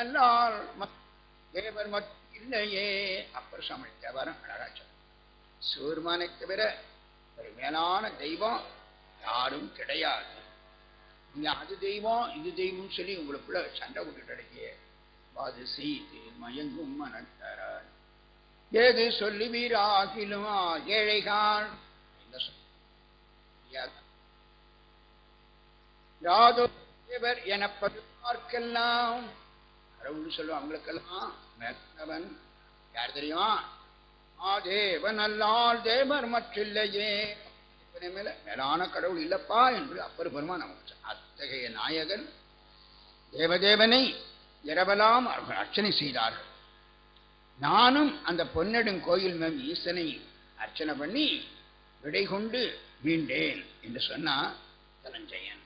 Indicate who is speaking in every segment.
Speaker 1: நல்லால் மத்- தேவர் மத் இல்லையே. அப்பர் சாமி தேவாரம் அழகாச்சம் சிவருமானை தவிர ஒரு மேலான தெய்வம் யாரும் கிடையாது. நீங்க அது தெய்வம் இது தெய்வம் சொல்லி உங்களுக்குள்ள சண்டை விட்டுட்டு அடக்கிய அது செய்து மயங்கும் மனத்தரார் ஏது சொல்லுவீராகிலும் ஏழைகான் என்ன யாதோ தேவர் எனப்படுவார்க்கெல்லாம் கடவுள்னு சொல்லுவோம் அவங்களுக்கெல்லாம் மெத்தவன். யார் தெரியுமா? ஆ தேவன் அல்லால் தேவர் மற்றில்லையே. மேல மேலான கடவுள் இல்லப்பா என்று அப்பர் பெருமான் நமக்கு அத்தகைய நாயகன் தேவதேவனை இரவலாம் அவர்கள் அர்ச்சனை செய்தார்கள். நானும் அந்த பொன்னெடும் கோயில் மேம் ஈசனை அர்ச்சனை பண்ணி விடை கொண்டு மீண்டேன் என்று சொன்னா தனஞ்சயன்.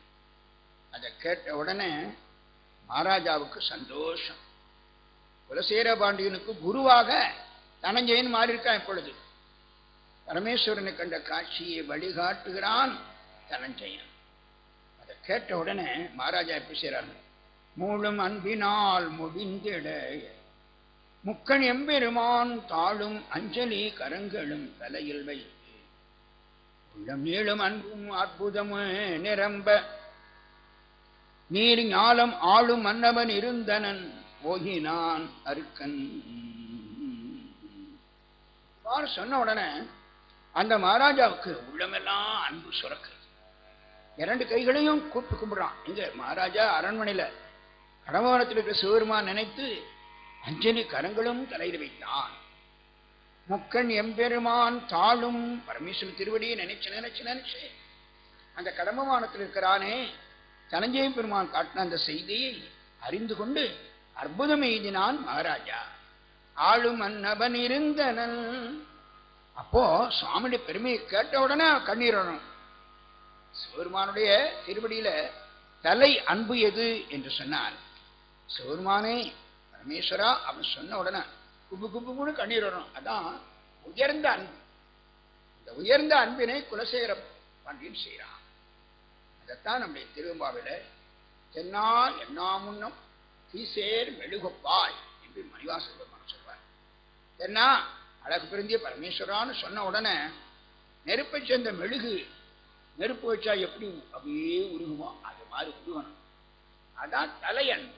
Speaker 1: அதை கேட்ட உடனே மகாராஜாவுக்கு சந்தோஷம். குலசேர பாண்டியனுக்கு குருவாக தனஞ்சயன் மாறியிருக்கான் இப்பொழுது. பரமேஸ்வரனை கண்ட காட்சியை வழிகாட்டுகிறான் தனஞ்சயன். அதை கேட்ட உடனே மகாராஜா எப்படி செய்கிறாங்க மூலம் அன்பினால் முடிந்திட. முக்கண் எம்பெருமான் தாழும் அஞ்சலி கரங்களும் தலையில் வைத்து. உள்ளம் நீளும் அன்பும் அற்புதமும் நிரம்ப. நீர் ஞாலம் ஆளும் மன்னவன் இருந்தனன் போகினான் அருக்கன். சொன்ன உடனே அந்த மகாராஜாவுக்கு உள்ளமெல்லாம் அன்பு சுரக்கிறது இரண்டு கைகளையும் கூப்பிட்டு கும்பிடுறான். இங்க மகாராஜா அரண்மனையில கடம்பவனத்தில் இருக்கிற சிவருமான் நினைத்து அஞ்சலி கரங்களும் தலையில் வைத்தான். முக்கன் எம்பெருமான் தாளும் பரமேஸ்வரன் திருவடியை நினைச்சு நினைச்சு நினைச்சு அந்த கடம்பவானத்தில் இருக்கிறானே தனஞ்சய பெருமான் காட்டின அந்த செய்தியை அறிந்து கொண்டு அற்புதம் எய்தினான் மகாராஜா. ஆளும் அன்னவன் இருந்தனன். அப்போ சுவாமியுடைய பெருமையை கேட்ட உடனே கண்ணீர் வரணும் சிவருமானுடைய திருவடியில தலை அன்பு எது என்று சொன்னான் சிவருமானே பரமேஸ்வரா அவன் சொன்ன உடனே குப்பு குப்பு கூட கண்ணீர் வரும். அதான் உயர்ந்த அன்பு. இந்த உயர்ந்த அன்பினை குலசேகர பாண்டியன் செய்கிறான். அதைத்தான் நம்முடைய திருவம்பாவில் தென்னால் என்னா முன்னும் தீசேர் மெழுகப்பாய் என்று மணிவாச பெருமான் சொல்வார். தென்னா அழகு பிரிந்திய பரமேஸ்வரான்னு சொன்ன உடனே நெருப்பை சேர்ந்த மெழுகு நெருப்பு வச்சா எப்படி அப்படியே உருகுமோ அது மாதிரி உருகணும். அதான் தலையன்.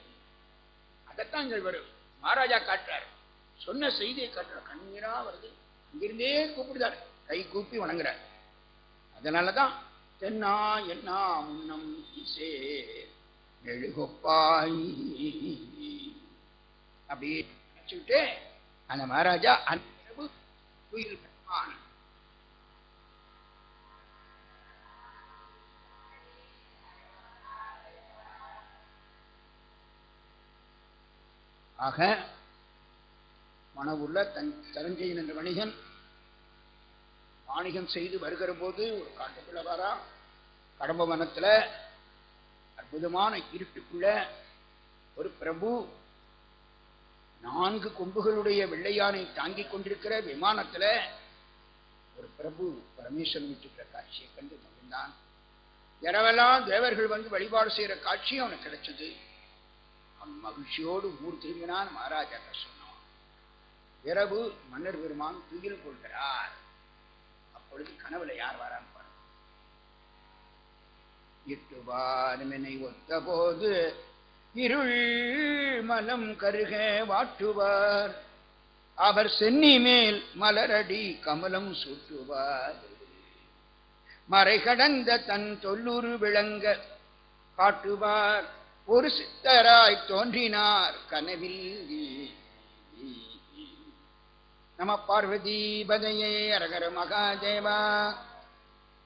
Speaker 1: அதைத்தான் இங்க வரும் மகாராஜா காட்டுறார். சொன்ன செய்தியை காட்டுற கண்ணீராக வருது. இங்கிருந்தே கூப்பிடுதார். கை கூப்பி வணங்குறார். அதனாலதான் தென்னா என்னா முன்னம் இசே. எழுகொப்பாய் அப்படின்னு வச்சுக்கிட்டு அந்த மகாராஜா அன்பிரபு துயில் பெற்றான் ஆக மனவுள்ள தன் தரஞ்செயன் என்ற வணிகன் வாணிகம் செய்து வருகிற போது ஒரு காட்டுக்குள்ள வரா. கடம்ப வனத்தில் அற்புதமான இருட்டுக்குள்ள ஒரு பிரபு நான்கு கொம்புகளுடைய வெள்ளையானை தாங்கி கொண்டிருக்கிற விமானத்தில் ஒரு பிரபு பரமேஸ்வரன் விட்டுக்கிற காட்சியை கண்டு மகிழ்ந்தான். இரவெல்லாம் தேவர்கள் வந்து வழிபாடு செய்கிற காட்சியும் அவனுக்கு கிடைச்சது. அவன் மகிழ்ச்சியோடு ஊர் திரும்பினான். மகாராஜா சொன்னான் இரவு மன்னர் பெருமான் துயில் கொள்கிறார். பொழுது கனவுல யார் வரான்னு பாருங்க. இட்டுவாருமெனை ஒத்த போது இருள் மலம் கருக வாட்டுவார். அவர் சென்னி மேல் மலரடி கமலம் சூட்டுவார். மறை கடந்த தன் தொல்லுரு விளங்க காட்டுவார். ஒரு சித்தராய் தோன்றினார் கனவில். நம பார்வதி பதையே அரகர மகாதேவா.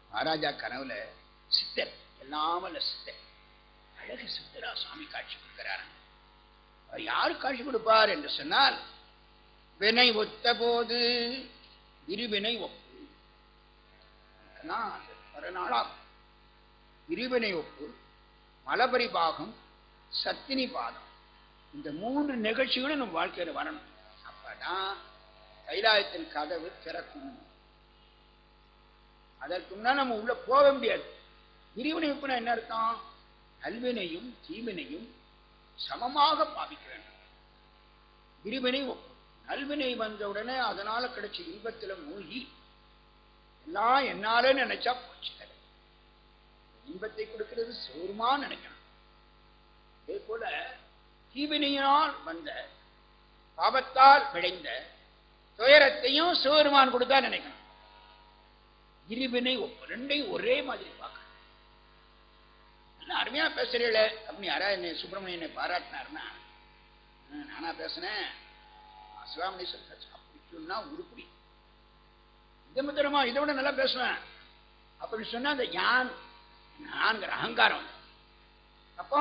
Speaker 1: மகாராஜா கனவுல சித்தர் எல்லாமல்ல சித்தர். அழகு சித்தரா சுவாமி காட்சி கொடுக்கிறார். அவர் யார் காட்சி கொடுப்பார் என்று சொன்னால் வினை ஒத்த போது இருவினை ஒப்பு. மறுநாளாகும். இருவினை ஒப்பு மலபரி பாகம் சத்தினி பாதம். இந்த மூன்று நிகழ்ச்சிகளும் நம்ம வாழ்க்கையில் வரணும். அப்பதான் கைலாயத்தின் கதவு திறக்கும். அதற்கு முன்னா நம்ம உள்ள போக முடியாது. இறைவனை என்ன அர்த்தம்? நல்வினையும் தீவினையும் சமமாக பாவிக்க வேண்டும். பிரிவினை நல்வினை வந்த உடனே அதனால கிடைச்ச இன்பத்தில் மூழ்கி எல்லாம் என்னால நினைச்சா போச்சு. இன்பத்தை கொடுக்கிறது சோர்மா நினைக்கணும். அதே போல தீவினையினால் வந்த பாவத்தால் விளைந்த துயரத்தையும் சிவபெருமான் கொடுத்தா நினைக்கணும் இருவினை ஒப்பு ரெண்டையும் ஒரே மாதிரி பார்க்கணும் நல்லா அருமையா பேசுறீங்களே. அப்படின்னு யாரா என்னை சுப்பிரமணியனை பாராட்டினாருன்னா நானா பேசினேன். சிவாமணி சொல்ற அப்படி சொன்னா உருப்படி. இந்த இதை விட நல்லா பேசுவேன். அப்படின்னு சொன்னா அந்த யான் நான்கிற அகங்காரம் அப்போ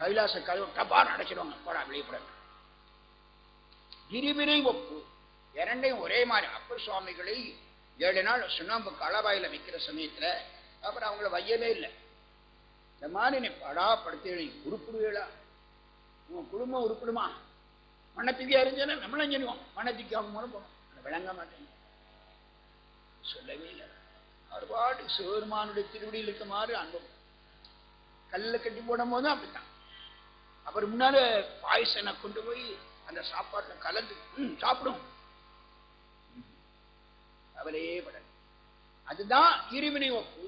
Speaker 1: கைலாச கதவு டப்பார் அடைச்சிடுவாங்க. போடா வெளியே போட. இருவினை ஒப்பு இரண்டையும் ஒரே மாதிரி அப்பர் சுவாமிகளை ஏழு நாள் சுண்ணாம்பு களவாயில் வைக்கிற சமயத்தில் அப்புறம் அவங்கள வையவே இல்லை. இந்த மாதிரி நீ படாப்படுத்தி நீ உருப்பிடுவேளா? உன் குடும்பம் உருப்பிடுமா? மண்ணத்துக்கே அறிஞ்சாலும் நம்மளும் சொல்லுவோம் மண்ணத்துக்கு அவங்க மூலம் போனோம் விளங்க மாட்டேங்க. சொல்லவே இல்லை. அவர் பாட்டு சிவபெருமானுடைய திருவடியில் இருக்குமாறு அன்பம். கல்லில் கட்டி போடும் போதும் அப்படித்தான். அவர் முன்னால பாயசனை கொண்டு போய் அந்த சாப்பாட்டில் கலந்து ம், சாப்பிடும். கவலையே படல அதுதான் இருவினை ஒப்பு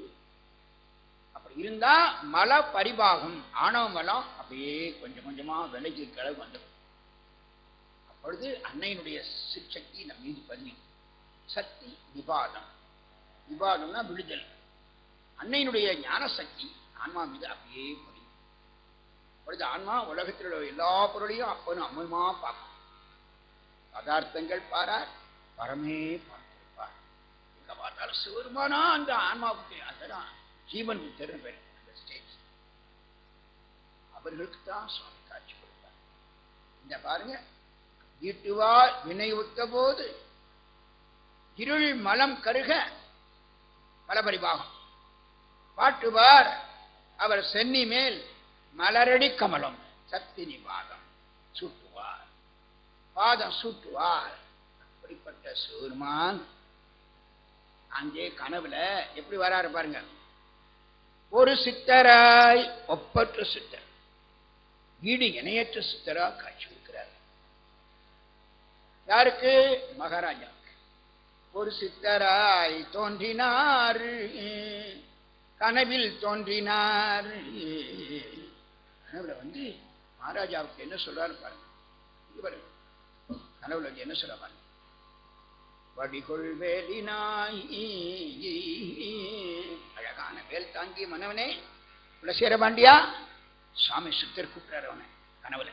Speaker 1: அப்படி இருந்தா மல பரிபாகம். ஆணவ மலம் அப்படியே கொஞ்சம் கொஞ்சமா விலைக்கு கிளவு வந்துடும் அப்பொழுது அன்னையினுடைய சிற்சக்தி நம் மீது பதியும் சக்தி விவாதம் விவாதம்னா விடுதல். அன்னையினுடைய ஞான சக்தி ஆன்மா மீது அப்படியே பதியும் அப்பொழுது ஆன்மா உலகத்தில் உள்ள எல்லா பொருளையும் அப்பனும் அம்மையுமா பார்க்கும். பதார்த்தங்கள் பாரார். பரமே பார்த்திருப்பார் எங்க பார்த்தாலும் சிவருமானா அந்த ஆன்மாவுக்கு அதுதான். ஜீவன் புத்தர்னு பேர் அந்த ஸ்டேஜ் அவர்களுக்கு தான் சுவாமி காட்சி கொடுத்தார். இந்த பாருங்க ஈட்டுவார் வினைவுத்த போது இருள் மலம் கருக பலபரிபாகம் பாட்டுவார் அவர் சென்னி மேல் மலரடி கமலம் சத்தினி பாதம் சூட்டுவார். பாதம் சூட்டுவார். அப்படிப்பட்ட சூர்மான் அங்கே கனவுல எப்படி வராரு பாருங்க. ஒரு சித்தராய் ஒப்பற்ற சித்தர். ஈடு இணையற்ற சித்தரா காட்சி கொடுக்கிறார். யாருக்கு? மகாராஜா ஒரு சித்தராய் தோன்றினார். கனவில் தோன்றினார். கனவுல வந்து மகாராஜாவுக்கு என்ன சொல்றாரு பாருங்க. கனவுல என்ன சொல்ல பாருங்க வடிகொள் வேலினாய். அழகான வேல் தாங்கி மனவனே குலசேர பாண்டியா சுவாமி சித்தர் கூப்பிட்டார் அவனை கனவுல.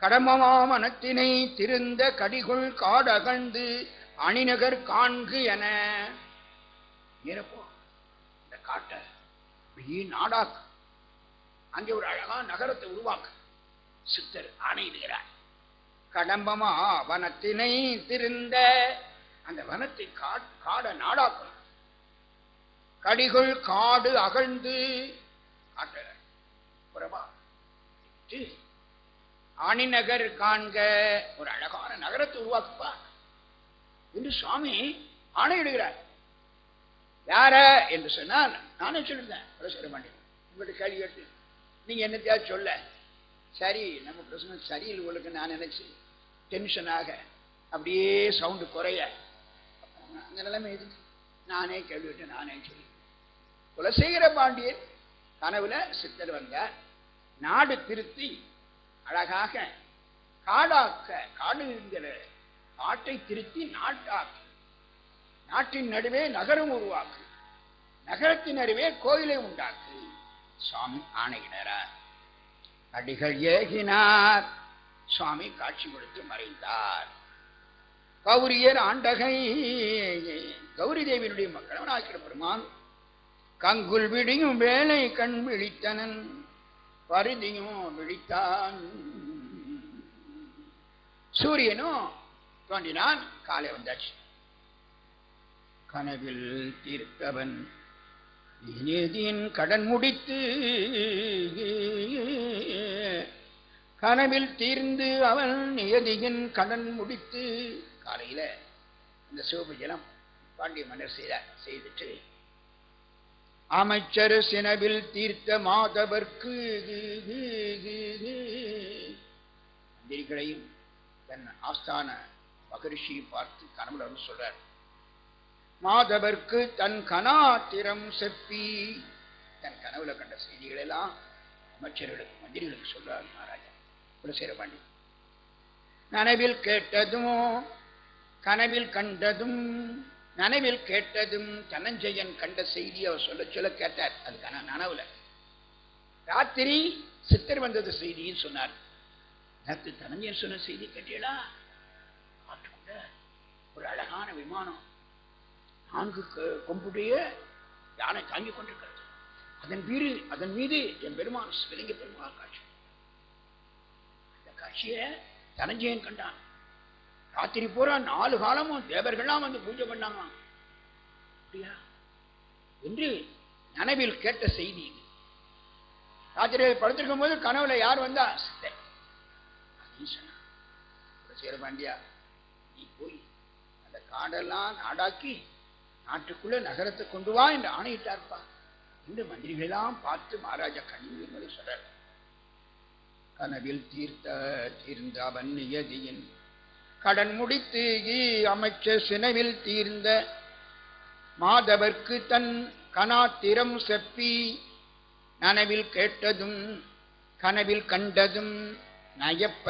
Speaker 1: கடமமா மனத்தினை திருந்த கடிகொள் காடகழ்ந்து அணிநகர் காண்கு என. ஏறப்போ இந்த காட்டை அப்படியே நாடாக்கு. அங்கே ஒரு அழகான நகரத்தை உருவாக்கு. சித்தர் ஆணையிடுகிறார். கடம்பமா வனத்தினை திருந்த. அந்த வனத்தை காட் காட நாடாக்கணும் கடிகள் காடு அகழ்ந்து. காட்டுற புறமா அணிநகர் காண்க. ஒரு அழகான நகரத்தை உருவாக்குப்பா. என்று சுவாமி ஆணையிடுகிறார். யார? என்று சொன்னால் நானே சொல்லியிருந்தேன். பிரசர மாட்டேன். உங்கள்கிட்ட கேள்வி கேட்டு நீங்க என்னத்தையா சொல்ல. சரி நம்ம பிரசனம் சரியில்லை உங்களுக்கு நான் நினைச்சேன். டென்ஷனாக அப்படியே சவுண்டு குறைய. அந்த நிலைமை எதுக்கு? நானே கேள்விட்டு நானே சொல்லி. குலசேகர பாண்டியன் கனவுல சித்தர் வந்தார். நாடு திருத்தி அழகாக காடாக்க காடு என்கிற காட்டை திருத்தி நாட்டாக்கு. நாட்டின் நடுவே நகரம் உருவாக்கு. நகரத்தின் நடுவே கோயிலை உண்டாக்கு. சுவாமி ஆணையிடறார். அடிகள் ஏகினார். சுவாமி காட்சி கொடுத்து மறைந்தார். கௌரியர் ஆண்டகை கௌரி தேவியினுடைய மக்களவனாக்கிற பெருமான் கங்குல் விடியும் வேலை கண் விழித்தனன் பருதியும் விழித்தான். சூரியனும் தோன்றினான் காலை வந்தாச்சு. கனவில் தீர்த்தவன் நிதியின் கடன் முடித்து கனவில் தீர்ந்து அவன் நியதியின் கடன் முடித்து காலையில் இந்த சிவபூஜனம் பாண்டிய மன்னர் செய்த செய்துட்டு அமைச்சர் சினவில் தீர்த்த மாதவர்க்கு மந்திரிகளையும் தன் ஆஸ்தான மகரிஷியை பார்த்து கனவுல வந்து சொல்றார். மாதவர்க்கு தன் கனாத்திரம் செப்பி தன் கனவுல கண்ட செய்திகளெல்லாம் அமைச்சர்களுக்கு மந்திரிகளுக்கு சொல்றார் மகாராஜ். குலசேரபாண்டி நனவில் கேட்டதும் கனவில் கண்டதும் நனவில் கேட்டதும் தனஞ்சயன் கண்ட செய்தி அவர் சொல்ல சொல்ல கேட்டார். அதுக்கான நனவுல ராத்திரி சித்தர் வந்தது செய்தின்னு சொன்னார். நேற்று தனஞ்சயன் சொன்ன செய்தி கேட்டீங்களா? காட்டுக்குள்ள ஒரு அழகான விமானம். நான்கு கொம்புடைய யானை தாங்கி கொண்டிருக்கிறது. அதன் மீது அதன் மீது என் பெருமான் விலங்கி பெருமாள் காட்சி. காட்சியை தனஞ்சயன் கண்டான். ராத்திரி பூரா நாலு காலமும் தேவர்கள்லாம் வந்து பூஜை பண்ணாங்க அப்படியா? என்று நனவில் கேட்ட செய்தி இது. ராத்திரி படுத்திருக்கும் போது கனவுல யார் வந்தா? சித்தன். அப்படின்னு சொன்னான். நீ போய் அந்த காடெல்லாம் நாடாக்கி நாட்டுக்குள்ள நகரத்தை கொண்டு வா என்று ஆணையிட்டார்ப்பா. இந்த மந்திரிகளெல்லாம் பார்த்து மகாராஜா கண்ணீர் சொல்றார் கனவில் தீர்த்த தீர்ந்த அவன் நியதியின். கடன் முடித்து அமைச்ச சினவில் தீர்ந்த மாதவர்க்கு தன் கனாத்திரம் செப்பி நனவில் கேட்டதும் கனவில் கண்டதும் நயப்ப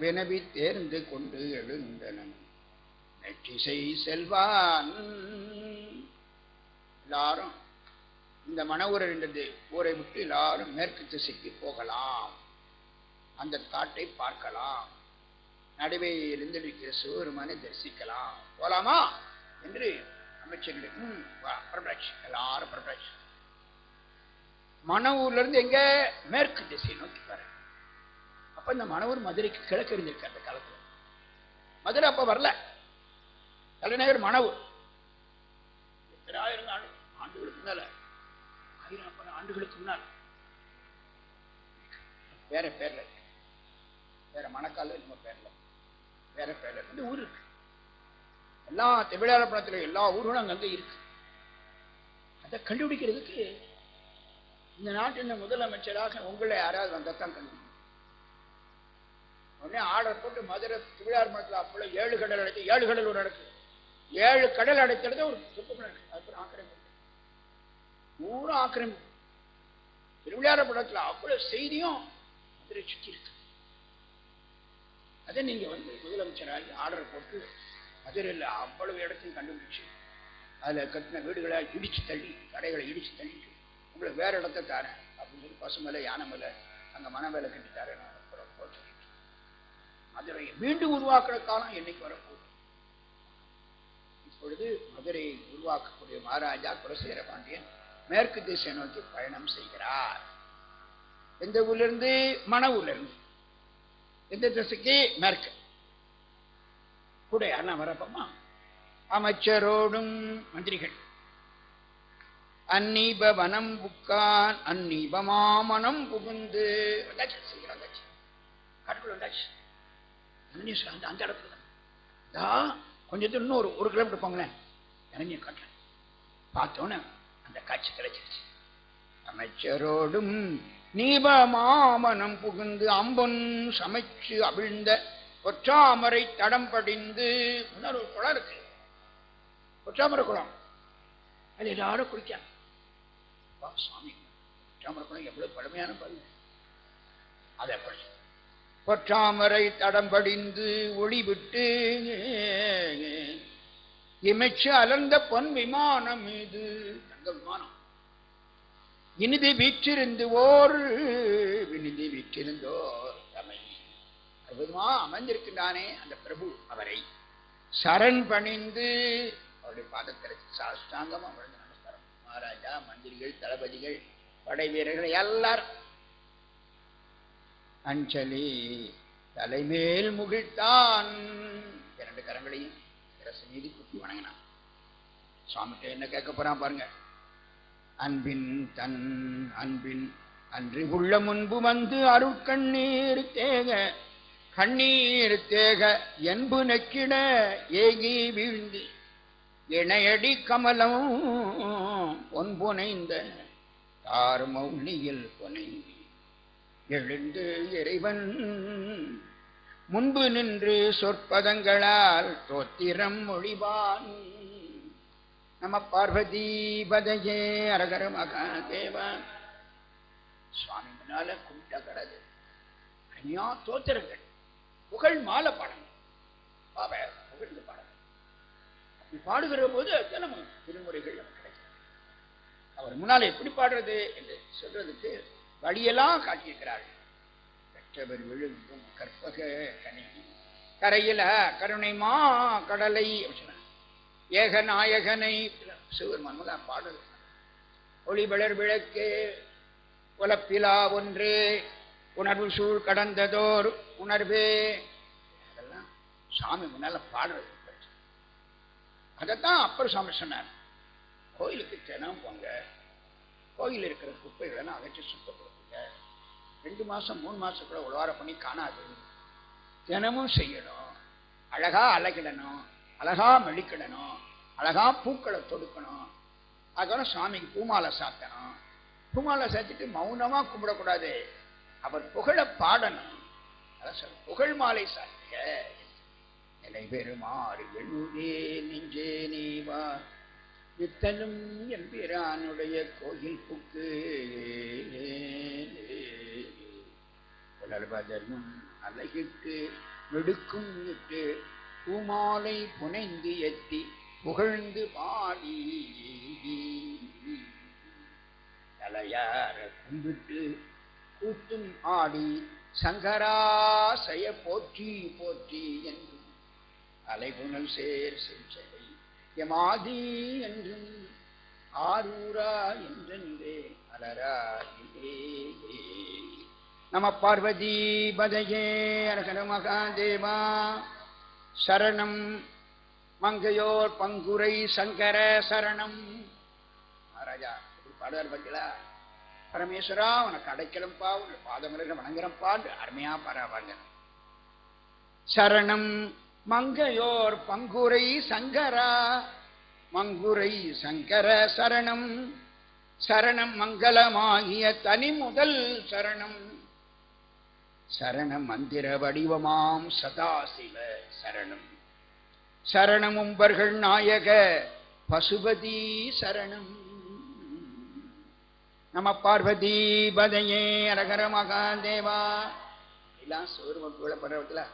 Speaker 1: வினவி தேர்ந்து கொண்டு எழுந்தனன். நெற்றிசை செல்வான். எல்லாரும் இந்த மன என்றது ஊரை விட்டு எல்லாரும் மேற்கு திசைக்கு போகலாம். அந்த காட்டை பார்க்கலாம். நடுவே இருந்திருக்கிற சிவருமானை தரிசிக்கலாம். போலாமா? என்று அமைச்சர்களுக்கும் புறப்படாச்சு. எல்லாரும் புறப்படாச்சு. மணவூர்ல இருந்து எங்க? மேற்கு திசையை நோக்கி வர அப்ப இந்த மணவூர் மதுரைக்கு கிழக்கு இருந்திருக்கு அந்த காலத்துல. மதுரை அப்ப வரல. தலைநகர் மணவூர். எத்தனை ஆயிரம் ஆண்டு ஆண்டுகளுக்கு முன்னால? ஆயிரம் ஆண்டுகளுக்கு முன்னால். வேற பேர்ல இருக்கு. வேற மணக்கால நம்ம பேர்ல வேற பேர்ல இந்த ஊர் இருக்கு. எல்லா திமிழாரப்பணத்துல எல்லா ஊர்களும் அங்கங்க இருக்கு. அதை கண்டுபிடிக்கிறதுக்கு இந்த நாட்டின் முதலமைச்சராக உங்களை யாராவது வந்தால் தான் கண்டுபிடிக்கும் உடனே ஆர்டர் போட்டு மதுரை திருவிழாமணத்தில் அப்போ ஏழு கடல் அடைத்து ஏழு கடல் ஒரு நடக்குது. ஏழு கடல் அடைக்கிறது ஒரு சுத்தம் அப்புறம் ஆக்கிரமிப்பு. ஊரும் ஆக்கிரமிப்பு. திருவிழாரப்படத்தில் அவ்வளவு செய்தியும் மதுரை சுற்றி இருக்கு. அதை நீங்கள் வந்து முதலமைச்சராகி ஆர்டர் போட்டு மதுரையில் அவ்வளவு இடத்தையும் கண்டுபிடிச்சு அதில் கட்டின வீடுகளை இடித்து தள்ளி கடைகளை இடித்து தள்ளிட்டு உங்களுக்கு வேறு இடத்த தாரேன் அப்படின்னு சொல்லி பசுமலை யானைமலை மன வேலை கட்டி தரேன் மதுரை போட்டு மீண்டும் உருவாக்குற காலம் என்னைக்கு வரப்போகுது? இப்பொழுது மதுரையை உருவாக்கக்கூடிய மகாராஜா குலசேர பாண்டியன் மேற்கு திசை நோக்கி பயணம் செய்கிறார். எந்த ஊர்ல இருந்து? ஊர்லேருந்து எந்த திசைக்கு மேற்கு கூட யாருன்னா வரப்பமா? அமைச்சரோடும் மந்திரிகள். அந்நீப வனம் புக்கான் அந்நீப மாமனம் புகுந்து. வந்தாச்சு சீக்கிரம் வந்தாச்சு. காட்டுக்குள்ள வந்தாச்சு. அந்நிய அந்த அந்த இடத்துல. தான். கொஞ்சம் தூரம் இன்னும் ஒரு ஒரு கிலோமீட்டர் போங்களேன். இறங்கிய காட்டுறேன் பார்த்தோன்னே அந்த காட்சி கிடைச்சிருச்சு. அமைச்சரோடும் நீபமாமனம் புகுந்து அம்பன் சமைச்சு அவிழ்ந்த ஒற்றாமரை தடம் படிந்து ஒரு குளம் இருக்கு. ஒற்றாமரை குளம். அது எல்லாரும் குளிக்காங்க சாமி சுவாமி ஒற்றாமரை குளம் எவ்வளவு பழமையான பகுதி. அதை படி கொற்றாமரை தடம் படிந்து ஒளி விட்டு இமைச்சு அலர்ந்த பொன் விமானம் மீது தங்க விமானம். இனிது வீற்றிருந்துவோர் வினிது வீற்றிருந்தோர் தமை. அற்புதமா அமர்ந்திருக்கின்றானே அந்த பிரபு அவரை. சரண் பணிந்து அவருடைய பாதத்தில் சாஷ்டாங்கமா விழுந்து நமஸ்காரம். மகாராஜா மந்திரிகள் தளபதிகள் படை வீரர்கள் எல்லாரும். அஞ்சலி தலைமேல் முகிழ்த்தான். இரண்டு கரங்களையும் அரசு நீதி குத்தி வணங்கினான். சுவாமிகிட்ட என்ன கேட்க போறான் பாருங்க. அன்பின் தன் அன்பின் அன்று உள்ள முன்பு வந்து அருட்கண்ணீர் தேக கண்ணீர் தேக என்பு நெக்கிட ஏகி வீழ்ந்து இணையடி கமலம் ஒன்புனைந்த தார் மௌனியில் புனைந்து எழுந்து இறைவன் முன்பு நின்று சொற்பதங்களால் தோத்திரம் மொழிவான். நம பார்வதீபதையே அரகர மகாதேவா. சுவாமி முன்னால கும்பிட்ட கடது அருமையா தோத்திரங்கள். புகழ் மாலை பாடணும் பாப புகழ்ந்து பாடணும் அப்படி பாடுகிற போது தினமும் திருமுறைகள் கிடைக்கும் அவர் முன்னால் எப்படி பாடுறது என்று சொல்றதுக்கு வழியெல்லாம் காட்டியிருக்கிறார்கள் பெற்றவர் விழுந்தும் கற்பக கனி. கரையில கருணைமா கடலை சொன்னார். ஏக நாயகனை சிவருமான் முதல் பாடல். ஒளிவளர் விளக்கே உலப்பிலா ஒன்றே உணர்வு சூழ் கடந்ததோர் உணர்வே. அதெல்லாம் சாமி முன்னால பாடுறது. அதைத்தான் அப்பர் சாமி சொன்னார். கோயிலுக்கு தினம் போங்க. கோயில் இருக்கிற குப்பைகளெல்லாம் அகற்றி சுத்தப்படுத்துங்க. ரெண்டு மாதம் மூணு மாதத்துக்குள்ள கூட உழவார பண்ணி காணாது. தினமும் செய்யணும். அழகாக அலகிடணும் அழகா மெழிக்கிடணும் அழகா பூக்களை தொடுக்கணும். அதுக்கப்புறம் சாமிக்கு பூமாலை சாத்தணும். பூமாலை சாத்திட்டு மௌனமா கும்பிடக்கூடாது. அவர் புகழ பாடணும். அரசர் புகழ் மாலை சாத்திய. நிலை பெறுமாறு எழுதே நெஞ்சே நீவா வித்தலும் எம்பிரானுடைய கோயில் புக்கு. புலர்வதனும் அழகிட்டு நெடுக்கும் இட்டு பூமாலை புனைந்து எத்தி புகழ்ந்து பாடி. தலையார கும்பிட்டு கூத்தும் ஆடி சங்கராசய போற்றி போற்றி என்று அலைபுணல் சேர் செஞ்சலை எமாதி என்றும் ஆரூரா என்றென்றே அலராயிலே நம பார்வதி பதையே அரகர மகாதேவா. சரணம். மங்கையோர் பங்குரை சங்கர சரணம். மகாராஜா இப்படி பாடுவார் பார்த்தீங்களா பரமேஸ்வரா உனக்கு அடைக்கலம்பா உன் பாதமலர்கள் வணங்குறப்பா அருமையா பாராவாங்க சரணம். மங்கையோர் பங்குரை சங்கரா. மங்குரை சங்கர சரணம். சரணம் மங்களமாகிய தனி முதல் சரணம். சரணம் மந்திர வடிவமாம் சதாசிவ சரணம். சரணம் உம்பர்கள் நாயக பசுபதி சரணம். நம பார்வதி பதையே அரகர மகாதேவா. எல்லாம் சோர்வக்குள்ள படுறதுல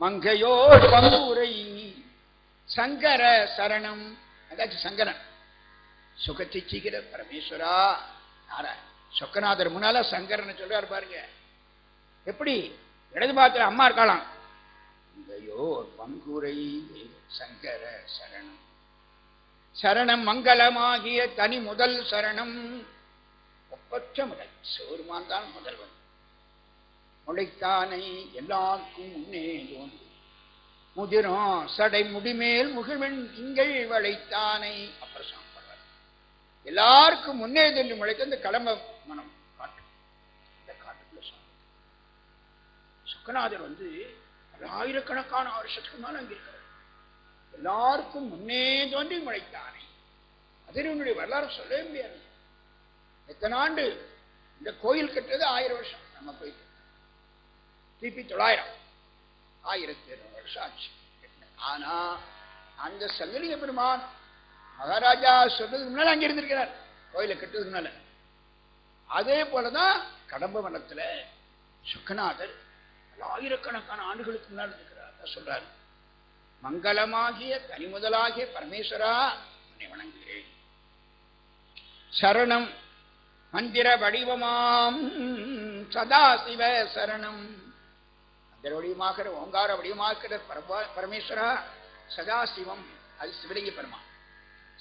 Speaker 1: மங்கையோர் பங்குரை சங்கர சரணம். அதாச்சும் சங்கரன். சுகத்தை சீக்கிர பரமேஸ்வரா. யாரா சொக்கநாதர் முன்னால சங்கரன் சொல்றாரு பாருங்க. எப்படி? இடது பாத்துல அம்மா இருக்கலாம் இங்கையோ பங்குரை சங்கர சரணம். சரணம் மங்களமாகிய தனி முதல் சரணம். ஒப்பற்ற முதல் சிவருமான் தான் முதல்வன். முளைத்தானை எல்லாருக்கும் முன்னே தோன்று. முதிரும் சடை முடிமேல் முகிழ்வன் திங்கள் வளைத்தானை. அப்புறம் சாப்பிடுறார் எல்லாருக்கும் முன்னே தென்று முளைத்த இந்த கடம்ப மனம் காட்டு இந்த காட்டுக்குள்ள சாப்பிடு சுக்கநாதர் வந்து ஆயிரக்கணக்கான வருஷத்துக்கு மேலே அங்கே இருக்கிறார் எல்லாருக்கும் முன்னே தோன்றி முளைத்தானே. அதிரவனுடைய வரலாறு சொல்லவே முடியாது. எத்தனை ஆண்டு இந்த கோயில் கட்டுறது ஆயிரம் வருஷம். நம்ம போயிட்டு கிபி தொள்ளாயிரம். ஆயிரத்தி இருநூறு வருஷம் ஆச்சு. ஆனா அந்த சங்கலிங்க பெருமான் மகாராஜா சொல்றதுக்கு முன்னால அங்கே இருந்திருக்கிறார். கோயிலை கட்டுறதுக்கு முன்னால. அதே போலதான் கடம்ப வனத்துல சுக்கநாதர் ஆயிரக்கணக்கான ஆண்டுகளுக்கு முன்னால் இருக்கிறார். சொல்றாரு மங்களமாகிய தனிமுதலாகிய பரமேஸ்வரா உன்னை வணங்குகிறேன். சரணம் மந்திர வடிவமாம் சதாசிவ சரணம். மந்திர வடிவமாகிற ஓங்கார வடிவமாகிற பரமேஸ்வரா சதாசிவம் அது சிவலிங்க பெருமான்.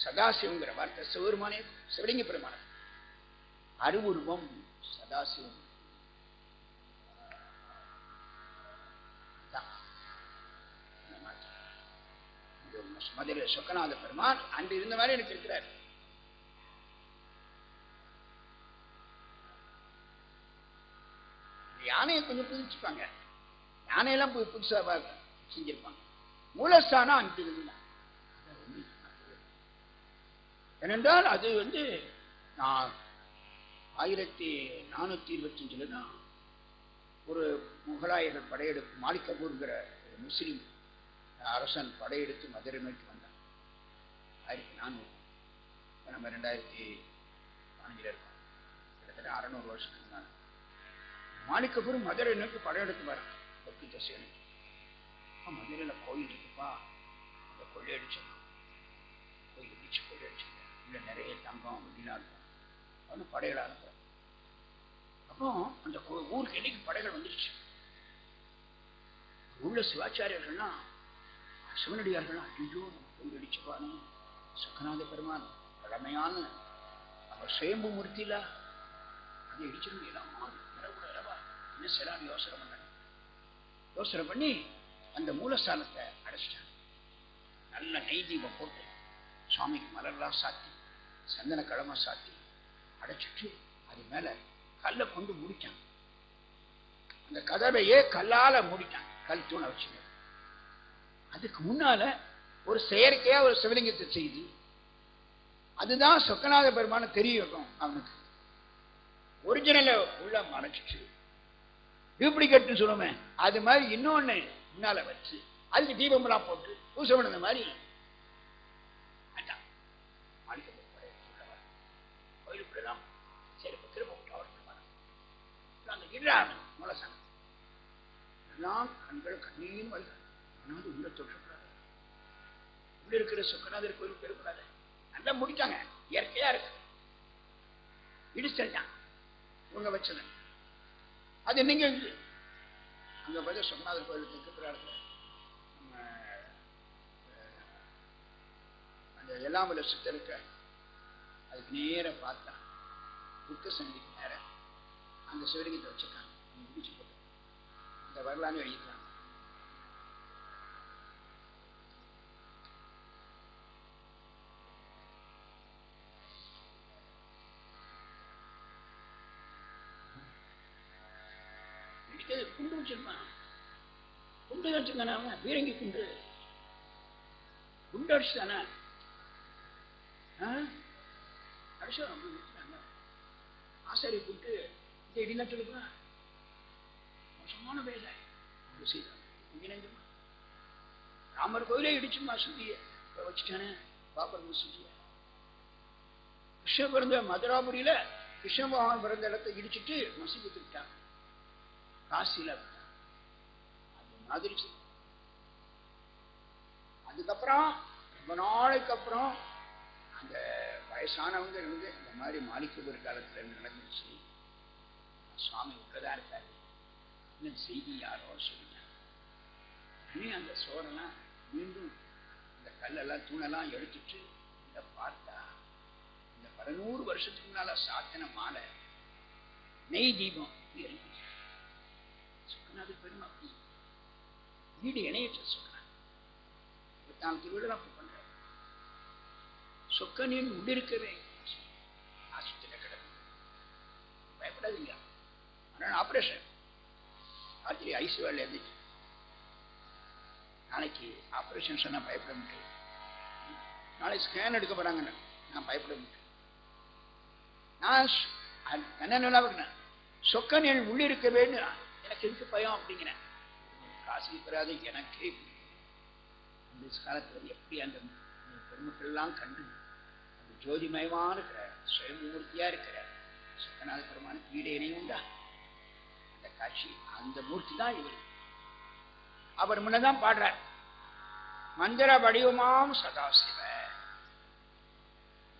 Speaker 1: சதாசிவங்கிற வார்த்தை சிவருமானே சிவலிங்க பெருமான். அருவுருவம் சதாசிவம் தான். அந்த மாதிரி. இது மதுரை சொக்கநாத பெருமான் அன்று இருந்த மாதிரி எனக்கு இருக்கிறார். யானையை கொஞ்சம் புதுப்பிச்சுப்பாங்க யானையெல்லாம் போய் புதுசாக செஞ்சிருப்பாங்க. மூலஸ்தானம் அங்கே ஏனென்றால் அது வந்து நான் ஆயிரத்தி நானூற்றி இருபத்தஞ்சில் தான் ஒரு முகலாயர்கள் படையெடுப்பு மாலிகபூர்ங்கிற ஒரு முஸ்லீம் அரசன் படையெடுத்து மதுரை நோக்கி வந்தான் ஆயிரத்தி நானூறு. இப்போ நம்ம ரெண்டாயிரத்தி பதினஞ்சில் இருக்கோம். கிட்டத்தட்ட அறநூறு வருஷத்துக்கு முன்னாடி மாணிக்கபுரம் மதுரை நோக்கி படையெடுத்து வரான் ஒப்பித்த சேனை மதுரையில் கோயில் இருக்குப்பா. அதை கொள்ளையடிச்சிடணும் கோயில் இடிச்சு கொள்ளையடிச்சுங்க இல்லை நிறைய தங்கம் அப்படிலாம் இருக்கும். அவனு படையில அனுப்புறான் அப்போ அந்த ஊருக்கு என்னைக்கு படைகள் வந்துருச்சு? உள்ள சிவாச்சாரியர்கள்லாம் சிவனடியார்கள் ஐயோ நம்ம சுக்கநாத பெருமான் பழமையான அவர் சுயம்பு மூர்த்தியில அதை இடிச்சிட முடியலாமா இரவுல யோசனை பண்ணாங்க யோசனை பண்ணி அந்த மூலஸ்தானத்தை அடைச்சிட்டாங்க நல்ல நெய் தீபம் போட்டு சுவாமிக்கு மலர்லாம் சாத்தி சந்தன கிழமை சாத்தி அடைச்சிட்டு அது மேல கல்லை கொண்டு முடிட்டாங்க அந்த கதவையே கல்லால மூடிட்டாங்க. கல் தூணை வச்சு அதுக்கு முன்னால ஒரு செயற்கையா ஒரு சிவலிங்கத்தை செய்து. அதுதான் சொக்கநாத பெருமான தெரியும் அவனுக்கு. ஒரிஜினலை உள்ள மறைச்சிச்சு. டூப்ளிகேட்னு சொல்லுவேன் அது மாதிரி இன்னொன்னு முன்னால வச்சு அதுக்கு தீபம்லாம் போட்டு பூசை மாதிரி. திரும்ப அந்த எல்லாம் கண்கள் கண்ணீர் வருகிறது ஆனால் உள்ள தொற்றக்கூடாது உள்ள இருக்கிற சொக்கநாதர் கோயில் பெறக்கூடாது நல்லா முடிச்சாங்க. இயற்கையா இருக்கு. இடிச்சிட்டான் இவங்க வச்சது. அது நீங்க அங்க வந்து சொக்கநாதர் கோயில் தெற்கு பிராடத்தில் நம்ம அந்த எல்லாமல சுத்த இருக்க அதுக்கு நேர பார்த்தா புத்த சந்திக்கு நேர அந்த சிவலிங்கத்தை வச்சிருக்காங்க. முடிச்சு போட்டு. அந்த வரலாறு எழுதிக்கிறாங்க இடிக்கிறது குண்டு வச்சிருப்பான் அவன் பீரங்கி குண்டு. குண்டு அடிச்சுதானே அடிச்சு ஆசாரி கூப்பிட்டு இதை இடினா சொல்லுப்பா. மோசமான வேலை. செய்தான் ராமர் கோயிலே இடிச்சுமா மசூதியை வச்சுட்டானே. பாபர் மசூதியை கிருஷ்ண பிறந்த மதுராபுரியில கிருஷ்ண பகவான் பிறந்த இடத்தை இடிச்சுட்டு மசிக்கு விட்டாங்க. காசியில. அதிர்ச்சி. அதுக்கப்புறம் ரொம்ப நாளைக்கு அப்புறம் அந்த வயசானவங்க இருந்து இந்த மாதிரி மாணிக்கபுர காலத்துல நடந்துச்சு? சுவாமி உள்ளதா இருக்காரு. இன்னும் செய்தி யாரோ சொல்லிட்டாங்க அந்த சோரெல்லாம் மீண்டும் இந்த கல்லெல்லாம் தூணெல்லாம் எடுத்துட்டு இந்த பார்த்தா இந்த பதினூறு வருஷத்துக்கு முன்னால சாத்தின மாலை நெய் தீபம் எரிஞ்சுச்சு. சுக்கநாத பெருமாள். வீடு இணையற்ற சுக்கநாத இருபத்தாம் திருவிழா அப்படி பண்றாரு சொக்கனின் உள்ளிருக்கவே ஆஸ்பத்திரியில் கிடக்கு. பயப்படாதீங்க. ஆனால் ஆப்ரேஷன் ராத்திரி ஐசி வேலை இருந்துச்சு. நாளைக்கு ஆப்ரேஷன் சொன்னால் பயப்பட முடியாது நாளைக்கு ஸ்கேன் எடுக்க போறாங்கன்னு. நான் பயப்பட முடியும் நான் என்ன நல்லா சொக்கன் என் உள்ளிருக்கவேன்னு எனக்கு எதுக்கு பயம் அப்படிங்கிறேன். காசு பெறாது எனக்கே இந்த காலத்தில் எப்படி அந்த பெருமக்கள்லாம் கண்டு அந்த ஜோதிமயமான இருக்கிற சுயமூர்த்தியாக இருக்கிற சுத்தநாத பெருமானுக்கு வீடு இணையும் உண்டா? அந்த காட்சி அந்த மூர்த்தி தான் இவர். அவர் முன்னதான் பாடுறார். மந்திர வடிவமாம் சதாசிவ.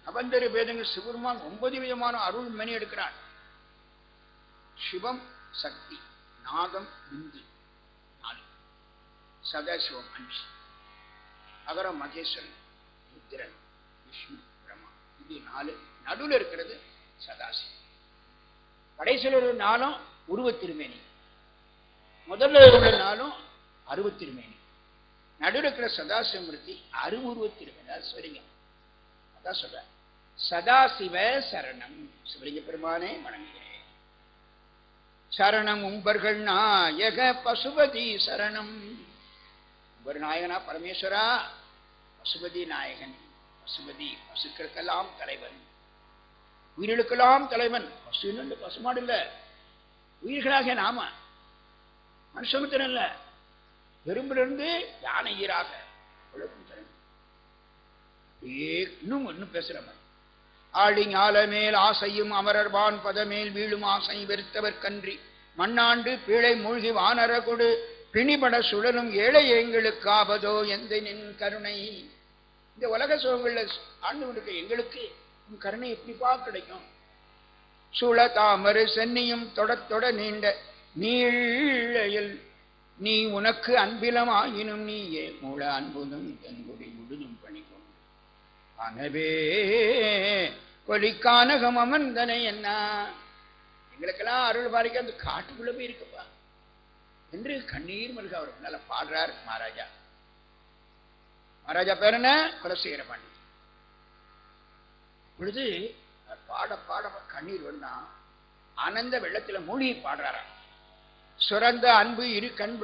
Speaker 1: அபந்தர வேதங்கள் சிவருமான் ஒன்பது விதமான அருள் மணி எடுக்கிறான் சிவம் சக்தி நாகம் இந்தி. சதாசிவம் அஞ்சு அகரம் மகேஸ்வரன் ருத்ரன் விஷ்ணு பிரம்மா. இது நாலு. நடுவில் இருக்கிறது சதாசிவம். கடைசியில் நாளும் உருவத்திருமேனி. முதல்ல உள்ள நாளும் அருவத்திருமேனி. நடுவில் இருக்கிற சதாசிவமூர்த்தி அருவுருவத்திருமேனி. அது சிவலிங்கம் அதான் சொல்றேன். சதாசிவ சரணம். சிவலிங்க பெருமானே வணங்குகிறேன். சரணம் உம்பர்கள் நாயக பசுபதி சரணம். ஒரு நாயகனா பரமேஸ்வரா பசுபதி நாயகன் பசுபதி பசுக்களுக்கெல்லாம் தலைவன். உயிர்களுக்கெல்லாம் தலைவன். பசுன்னு பசுமாடு இல்ல. உயிர்களாக நாம மனுஷனுக்கு இல்ல. எறும்பிலிருந்து யானை ஈராக இன்னும் இன்னும் பேசுற மாதிரி ஆழி ஞால மேல் ஆசையும் அமரர்வான் பதமேல் வீழும் ஆசை வெறுத்தவர் கன்றி. மண்ணாண்டு பீழை மூழ்கி வானர கொடு பிணிபட சுழலும் ஏழை எங்களுக்காவதோ எந்த நின் கருணை? இந்த உலக சுகங்கள்ல ஆண்டு கொண்டிருக்க எங்களுக்கு உன் கருணை எப்படிப்பா கிடைக்கும்? சுழ தாமரை சென்னியும் தொட தொட நீண்ட நீழையில் நீ உனக்கு அன்பிலமாயினும் நீயே மூல அன்புதும் தன்குடி முழுதும் பணிக்கும் அனவே கொலிக்கானகம் அமர்ந்தனை என்ன? எங்களுக்கெல்லாம் அருள் பாரிக்க அந்த காட்டுக்குள்ள போய் இருக்குப்பா என்று கண்ணீர் மருக அவர் முன்னால பாடுறார் மகாராஜா. மகாராஜா பேர் என்ன? குலசேகர பாண்டி பொழுது பாட பாட கண்ணீர் வந்தான் ஆனந்த வெள்ளத்தில் மூழ்கி பாடுறாராம். சுரந்த அன்பு இரு கண்